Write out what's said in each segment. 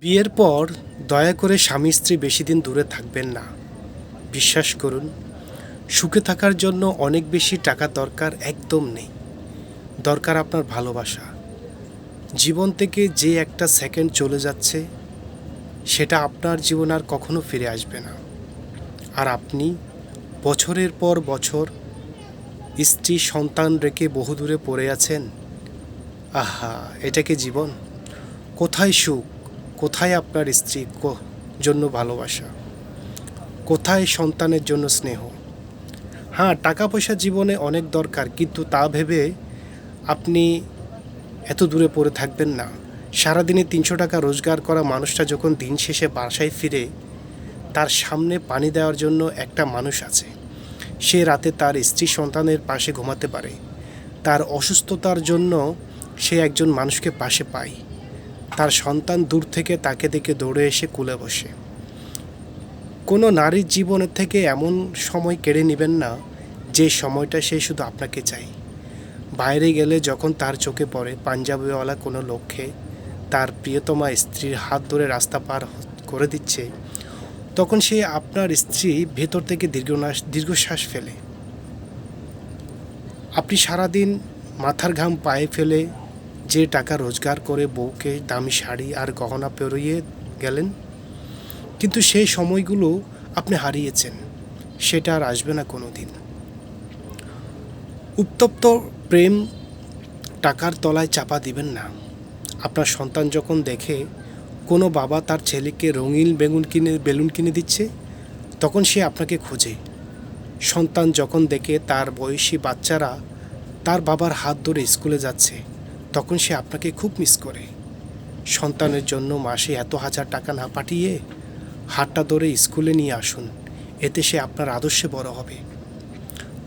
বিয়ের পর দয়া করে স্বামী স্ত্রী বেশি দিন দূরে থাকবেন না। বিশ্বাস করুন, সুখে থাকার জন্য অনেক বেশি টাকা দরকার একদম নেই। দরকার আপনার ভালোবাসা। জীবন থেকে যে একটা সেকেন্ড চলে যাচ্ছে, সেটা আপনার জীবন আর কখনো ফিরে আসবে না। আর আপনি বছরের পর বছর স্ত্রী সন্তান রেখে বহুদূরে পড়ে আছেন? আহা, এটা কি জীবন? কোথায় সুখ? কোথায় আপনার স্ত্রী জন্য ভালোবাসা? কোথায় সন্তানের জন্য স্নেহ? হ্যাঁ টাকা পয়সা জীবনে অনেক দরকার, কিন্তু তা ভেবে আপনি এত দূরে পড়ে থাকবেন না। সারাদিনে তিনশো টাকা রোজগার করা মানুষটা যখন দিন শেষে বাসায় ফিরে, তার সামনে পানি দেওয়ার জন্য একটা মানুষ আছে। সে রাতে তার স্ত্রী সন্তানের পাশে ঘুমাতে পারে। তার অসুস্থতার জন্য সে একজন মানুষকে পাশে পায়। তার সন্তান দূর থেকে তাকে দেখে দৌড়ে এসে কুলে বসে। কোনো নারীর জীবনের থেকে এমন সময় কেড়ে নেবেন না, যে সময়টা সে শুধু আপনাকে চাই বাইরে গেলে যখন তার চোখে পড়ে পাঞ্জাবিওয়ালা কোনো লক্ষ্যে তার প্রিয়তমা স্ত্রীর হাত ধরে রাস্তা পার করে দিচ্ছে, তখন সে আপনার স্ত্রী ভেতর থেকে দীর্ঘনাশ, দীর্ঘশ্বাস ফেলে। আপনি সারাদিন মাথার ঘাম পায়ে ফেলে যে টাকা রোজগার করে বউকে দামি শাড়ি আর গহনা পেরিয়ে গেলেন, কিন্তু সেই সময়গুলো আপনি হারিয়েছেন, সেটা আর আসবে না কোনো দিন উত্তপ্ত প্রেম টাকার তলায় চাপা দিবেন না। আপনার সন্তান যখন দেখে কোনো বাবা তার ছেলেকে রঙিন বেগুন কিনে, বেলুন কিনে দিচ্ছে, তখন সে আপনাকে খোঁজে। সন্তান যখন দেখে তার বয়সী বাচ্চারা তার বাবার হাত ধরে স্কুলে যাচ্ছে তখন সে আপনাকে খুব মিস করে। সন্তানের জন্য মাসে এত হাজার টাকা না পাঠিয়ে হাতটা ধরে স্কুলে নিয়ে আসুন, এতে সে আপনার আদর্শে বড় হবে।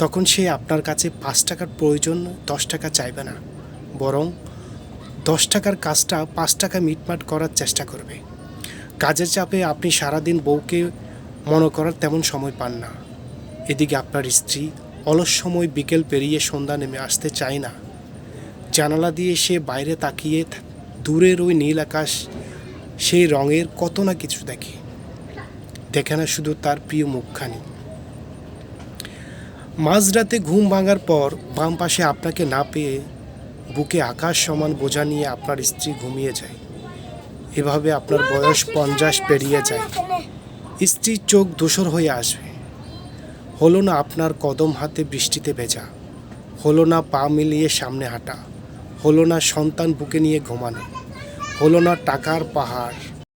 তখন সে আপনার কাছে পাঁচ টাকার প্রয়োজন দশ টাকা চাইবে না, বরং দশ টাকার কাজটা পাঁচ টাকা মিটমাট করার চেষ্টা করবে। কাজের চাপে আপনি সারাদিন বউকে মনে করার তেমন সময় পান না। এদিকে আপনার স্ত্রী অলস সময় বিকেল পেরিয়ে সন্ধ্যা নেমে আসতে চায় না। জানালা দিয়ে সে বাইরে তাকিয়ে দূরের ওই নীল আকাশ, সেই রঙের কত না কিছু দেখে। দেখে না শুধু তার প্রিয় মুখখানি। মাঝরাতে ঘুম ভাঙার পর বাম পাশে আপনাকে না পেয়ে বুকে আকাশ সমান বোঝা নিয়ে আপনার স্ত্রী ঘুমিয়ে যায়। এভাবে আপনার বয়স পঞ্চাশ পেরিয়ে যায়। স্ত্রীর চোখ ধূসর হয়ে আসবে। হলো না আপনার কদম হাতে বৃষ্টিতে ভেজা। হলো না পা মিলিয়ে সামনে হাঁটা। হলো না সন্তান বুকে নিয়ে ঘুমানো হলো না টাকার পাহাড়।